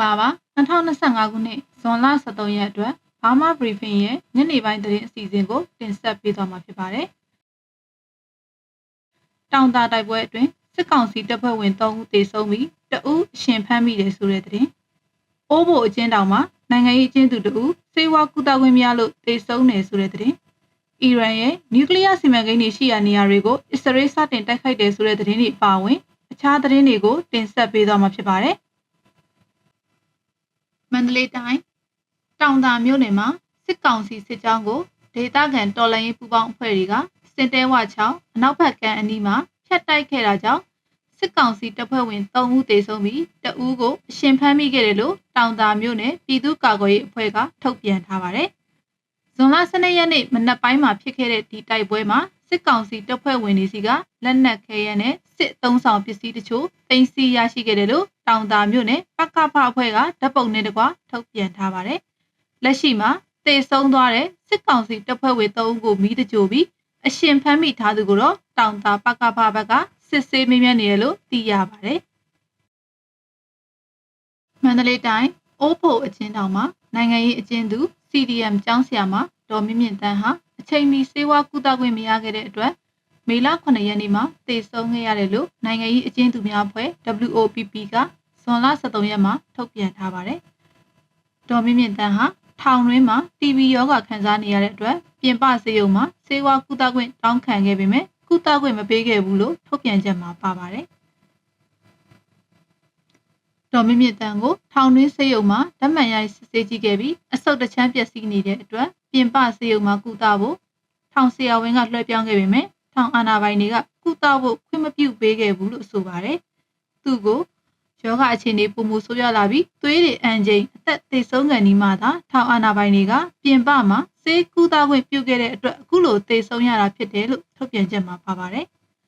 ္ဂလာပါ2025ခုနှစ်ဇွန်လ23ရက်အတွက် Burma Briefing ရဲ့ညနေပိုင်းသတင်းအစီအစဉ်ကိုတင်ဆက်ပေးသွားမှာဖြစ်ပါတယ်။တောင်တာတိုက်ပွဲအတွင်းစစ်ကောင်စီတပ်ဖွဲ့ဝင်3ဦးသေဆုံးပြီးတဦးအရှင်ဖမ်းမိတယ်ဆိုတဲ့သတင်း။အိုးဘိုအကျဉ်းတောင်မှာနိုင်ငံရေးအကျဉ်းသူတဦးစေဝါကူတာခွင့်မရလို့သေဆုံးတယ်ဆိုတဲ့သတင်း။အီရန်ရဲ့နျူကလ িয়ার စီမံကိန်းတွေရှိရာနေရာတွေကိုအစ္စရေးစတင်တိုက်ခိုက်တယ်ဆိုတဲ့သတင်းတွေအပါအဝင်အခြားသတင်းတွေကိုတင်ဆက်ပေးသွားမှာဖြစ်ပါတယ်။ မန္တလေးတိုင်းတောင်သာမြို့နယ်မှာစစ်ကောင်စီစစ်ကြောင်းကိုဒေသခံတော်လှန်ရေးပူးပေါင်းအဖွဲ့တွေကစင်တဲဝချောင်းအနောက်ဘက်ကမ်းအနီးမှာဖျက်တိုက်ခဲ့တာကြောင့်စစ်ကောင်စီတပ်ဖွဲ့ဝင်3ဦးသေဆုံးပြီးတဦးကိုအရှင်ဖမ်းမိခဲ့တယ်လို့တောင်သာမြို့နယ်ပြည်သူ့ကာကွယ်ရေးအဖွဲ့ကထုတ်ပြန်ထားပါတယ်။ဇွန်လ12ရက်နေ့မနက်ပိုင်းမှာဖြစ်ခဲ့တဲ့ဒီတိုက်ပွဲမှာ စစ်ကောင်စီတပ်ဖွဲ့ဝင်တွေစီကလက်နက်ခဲယမ်းနဲ့စစ်အုံဆောင်ပစ္စည်းတချို့တင်စီရရှိခဲ့တယ်လို့တောင်သာမြို့နယ်ပကဖအဖွဲ့ကဓာတ်ပုံနဲ့တကွထုတ်ပြန်ထားပါတယ်။လက်ရှိမှာတေဆုံးသွားတဲ့စစ်ကောင်စီတပ်ဖွဲ့ဝင်၃ဦးကိုမိတကြိုပြီးအရှင်ဖမ်းမိထားသူကိုတော့တောင်သာပကဖဘက်ကစစ်ဆေးမေးမြန်းနေတယ်လို့သိရပါတယ်။မန္တလေးတိုင်းအိုးဖို့အချင်းတောင်မှာနိုင်ငံရေးအကျဉ်းသူ CDM ကျောင်းဆရာမဒေါ်မြင့်မြင့်တန်းဟာ အချိန်မီစေဝါကုသခွင့်မရခဲ့တဲ့အတွက်မေလ9ရက်နေ့မှာတည်ဆုံခဲ့ရတယ်လို့နိုင်ငံရေးအကျဉ်းသူများအဖွဲ့ WOPP ကဇွန်လ23ရက်မှာထုတ်ပြန်ထားပါတယ်။ဒေါ်မြင့်မြင့်တန်းဟာထောင်တွင်းမှာ TB ရောဂါခံစားနေရတဲ့အတွက်ပြင်ပဆေးရုံမှာစေဝါကုသခွင့်တောင်းခံခဲ့ပေမဲ့ကုသခွင့်မပေးခဲ့ဘူးလို့ထုတ်ပြန်ချက်မှာပါပါတယ်။ဒေါ်မြင့်မြင့်တန်းကိုထောင်တွင်းဆေးရုံမှာဓာတ်မှန်ရိုက်စစ်ဆေးကြည့်ခဲ့ပြီးအဆုတ်တချမ်းပျက်စီးနေတဲ့အတွက် ပြင်ပဆေးရုံမှာကုသဖို့ထောင်ဆရာဝန်ကလွှဲပြောင်းခဲ့ပေမဲ့ထောင်အာဏာပိုင်တွေကကုသဖို့ခွင့်မပြုပေးခဲ့ဘူးလို့ဆိုပါတယ်။သူ့ကိုယောဂအခြေအနေပုံမှုဆိုးရွားလာပြီးသွေးတွေအန်ချိန်အသက်သေဆုံးကန်ဒီမှသာထောင်အာဏာပိုင်တွေကပြင်ပမှာစေကူတာခွင့်ပြုခဲ့တဲ့အတွက်အခုလိုသေဆုံးရတာဖြစ်တယ်လို့ထုတ်ပြန်ချက်မှာပါပါတယ်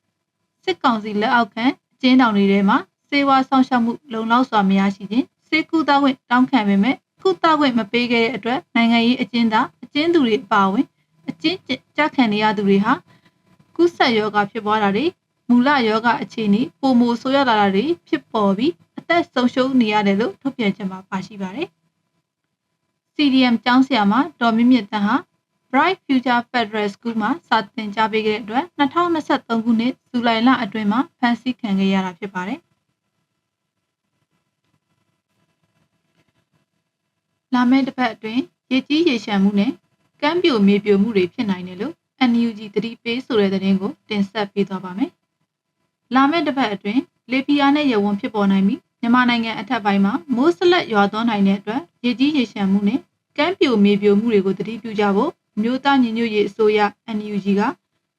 ။စစ်ကောင်စီလက်အောက်ခံအကျဉ်းထောင်တွေထဲမှာစေဝါဆောင်ရှောက်မှုလုံလောက်စွာမရရှိခြင်းစေကူတာခွင့်တောင်းခံပေမဲ့ကုသခွင့်မပေးခဲ့တဲ့အတွက်နိုင်ငံရေးအကျဉ်းသားအ ကျဉ်းသူတွေအပါအဝင်အကျဉ်းကြခံနေရသူတွေဟာကုသယောဂဖြစ်ပွားတာတွေမူလယောဂအခြေအနေပုံမဆိုးရလာတာတွေဖြစ်ပေါ်ပြီးအသက်ဆုံးရှုံးနေရတယ်လို့ထုတ်ပြန်ချက်မှာပါရှိပါတယ်။ CDM ကျောင်းဆရာမဒေါ်မြင့်မြင့်တန်းဟာ Bright Future Federal School မှာစာသင်ကြားပေးခဲ့တဲ့အတွက်2023ခုနှစ်ဇူလိုင်လအတွင်းမှာဖမ်းဆီးခံခဲ့ရတာဖြစ်ပါတယ်။လာမယ့်တစ်ပတ်အတွင်းရေကြီးရေရှမ်းမှုနဲ့ ကမ်းပြိုမြေပြိုမှုတွေဖြစ်နိုင်တယ်လို့ NUG သတိပေးဆိုတဲ့သတင်းကိုတင်ဆက်ပေးသွားပါမယ်။လာမယ့်တစ်ပတ်အတွင်းလေပီယာနဲ့ရဝွန်ဖြစ်ပေါ်နိုင်ပြီးမြန်မာနိုင်ငံအထက်ပိုင်းမှာမိုးစလက်ရွာသွန်းနိုင်တဲ့အတွက်ရေကြီးရေရှမ်းမှုနဲ့ကမ်းပြိုမြေပြိုမှုတွေကိုသတိပြုကြဖို့မြို့သားညီညွတ်ရေးအစိုးရ NUG က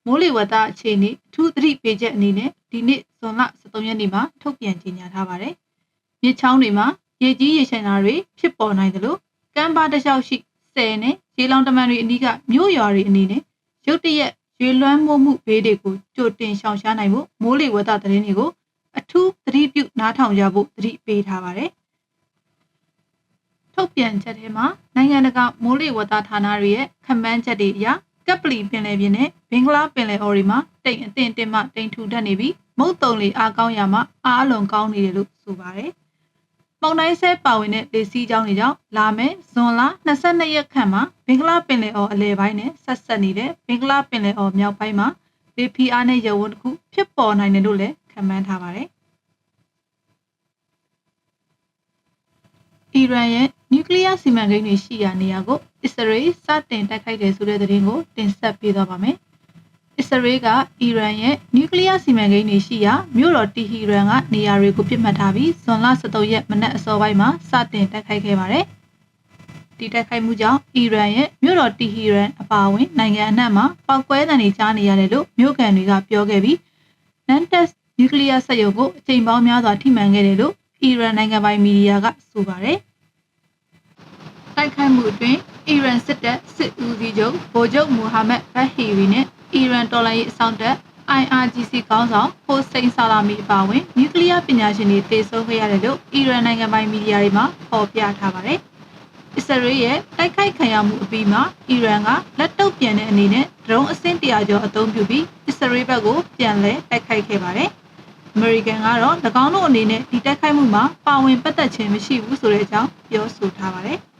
မိုးလေဝသအခြေအနေအထူးသတိပေးချက်အနေနဲ့ဒီနေ့ဇွန်လ23ရက်နေ့မှာထုတ်ပြန်ကြေညာထားပါတယ်။မြစ်ချောင်းတွေမှာရေကြီးရေရှမ်းတာတွေဖြစ်ပေါ်နိုင်တယ်လို့ကမ်းပါးတစ်လျှောက်ရှိဆယ်နဲ့ ရေလောင်တမန်တွေအနီးကမြို့ရွာတွေအနေနဲ့ရုတ်တရက်ရွေလွှမ်းမိုးမှုဘေးတွေကိုကြိုတင်ရှောင်ရှားနိုင်ဖို့မိုးလေဝသသတင်းတွေကိုအထူးသတိပြုနားထောင်ကြဖို့သတိပေးထားပါတယ်။ထုတ်ပြန်ချက်ထဲမှာနိုင်ငံတကာမိုးလေဝသဌာနတွေရဲ့ခန့်မှန်းချက်တွေအရကပ်ပလီပင်လယ်ပြင်နဲ့ဘင်္ဂလားပင်လယ်အော်တွေမှာတိမ်အထင်တင်မှတိမ်ထူထပ်နေပြီးမုတ်တုံလေအားကောင်းရမှာအားအလွန်ကောင်းနေတယ်လို့ဆိုပါတယ်။ မုန်တိုင်းဆဲပါဝင်တဲ့လေစီးကြောင်းတွေကြောင့်လာမယ့်ဇွန်လ22ရက်ခန့်မှာဘင်္ဂလားပင်လယ်အော်အလယ်ပိုင်းနဲ့ဆက်ဆက်နေတဲ့ဘင်္ဂလားပင်လယ်အော်မြောက်ပိုင်းမှာလေဖီအားနဲ့ရဝန်းတစ်ခုဖြစ်ပေါ်နိုင်တယ်လို့လည်းခန့်မှန်းထားပါတယ်။အီရန်ရဲ့နျူကလ িয়ার စီမံကိန်းတွေရှိရာနေရာကိုအစ္စရေးစတင်တိုက်ခိုက်တယ်ဆိုတဲ့သတင်းကိုတင်ဆက်ပေးသွားပါမယ်။ အစ္စရေးကအီရန်ရဲ့နျူကလ িয়ার စီမံကိန်းတွေရှိရာမြို့တော်တီဟီရန်ကနေရာတွေကိုပြစ်မှတ်ထားပြီးဇွန်လ23ရက်မနက်အစောပိုင်းမှာစတင်တိုက်ခိုက်ခဲ့ပါတယ်။ဒီတိုက်ခိုက်မှုကြောင့်အီရန်ရဲ့မြို့တော်တီဟီရန်အပါအဝင်နိုင်ငံအနှံ့မှာပောက်ကွဲသံတွေကြားနေရတယ်လို့မြို့ကန်တွေကပြောခဲ့ပြီးနန်တက်စ်နျူကလ িয়ার စက်ရုံကိုအကြိမ်ပေါင်းများစွာထိမှန်ခဲ့တယ်လို့အီရန်နိုင်ငံပိုင်မီဒီယာကဆိုပါတယ်။တိုက်ခိုက်မှုအတွင်းအီရန်စစ်တပ်စစ်ဦးစီးချုပ်ဗိုလ်ချုပ်မူဟာမက်ဘတ်ဟီရီနဲ့အီရန် တော်လှန်ရေးအစောင့်တပ် IRGC ခေါင်းဆောင်ဟိုစိန်ဆာလာမီအပါအဝင်နျူကလ িয়ার ပညာရှင်တွေတေဆုံးခဲ့ရတယ်လို့အီရန်နိုင်ငံပိုင်မီဒီယာတွေမှာဖော်ပြထားပါတယ်။အစ္စရေးရဲ့တိုက်ခိုက်ခံရမှုအပြီးမှာအီရန်ကလက်တုပ်ပြန်တဲ့အနေနဲ့ဒရုန်းအဆင့်တရာကျော်အသုံးပြုပြီးအစ္စရေးဘက်ကိုပြန်လည်တိုက်ခိုက်ခဲ့ပါတယ်။အမေရိကန်ကတော့၎င်းတို့အနေနဲ့ဒီတိုက်ခိုက်မှုမှာပါဝင်ပတ်သက်ခြင်းမရှိဘူးဆိုတဲ့အကြောင်းပြောဆိုထားပါတယ်။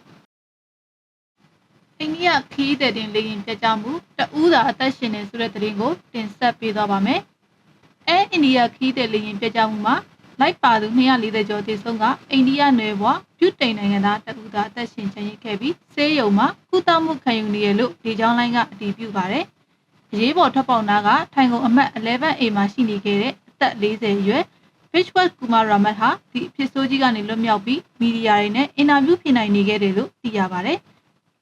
အိန္ဒိယခီးတဲ့တင်လေရင်ပြကြမှုတဦးသာအသက်ရှင်နေဆိုတဲ့သတင်းကိုတင်ဆက်ပေးသွားပါမယ်။အဲအိန္ဒိယခီးတဲ့လေရင်ပြကြမှုမှာလိုက်ပါသူ240ကျော်တည်ဆုံးကအိန္ဒိယနယ်ဘွားပြုတ်တိန်နိုင်ငံသားတဦးသာအသက်ရှင်ချင်ရခဲ့ပြီးဆေးရုံမှာကုသမှုခံယူနေရလို့ဒီကြောင်းလိုင်းကအတည်ပြုပါတယ်။အရေးပေါ်ထွက်ပေါက်နာကထိုင်ကုန်အမှတ် 11A မှာရှိနေခဲ့တဲ့အသက်40အရွယ် Vishwas Kumar Ramat ဟာဒီအဖြစ်ဆိုးကြီးကနေလွတ်မြောက်ပြီးမီဒီယာတွေနဲ့အင်တာဗျူးဖြေနိုင်နေခဲ့တယ်လို့သိရပါတယ်။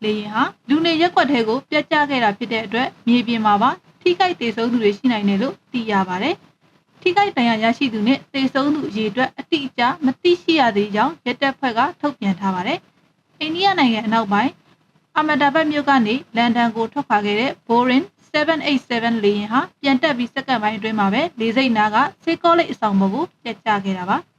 လေရင်ဟာလူနေရက်ွက်ထဲကိုပြတ်ကျခဲ့တာဖြစ်တဲ့အတွက်မြေပြင်မှာပါထိခိုက်ဒေဆုံးသူတွေရှိနိုင်တယ်လို့သိရပါတယ်။ထိခိုက်ဒဏ်ရာရရှိသူနဲ့ဒေဆုံးသူအရေအတွက်အတိအကျမသိရှိရသေးကြောင်းရက်တပ်ဖွဲ့ကထုတ်ပြန်ထားပါတယ်။အိန္ဒိယနိုင်ငံအနောက်ပိုင်းအမဒါဘတ်မြို့ကနေလန်ဒန်ကိုထွက်ခွာခဲ့တဲ့ Boeing 787လေယာဉ်ဟာပြန်တက်ပြီးစက္ကန့်ပိုင်းအတွင်းမှာပဲလေဆိပ်နားကဆေးကောလိပ်အဆောင်ဘုတ်ကိုပြတ်ကျခဲ့တာပါ။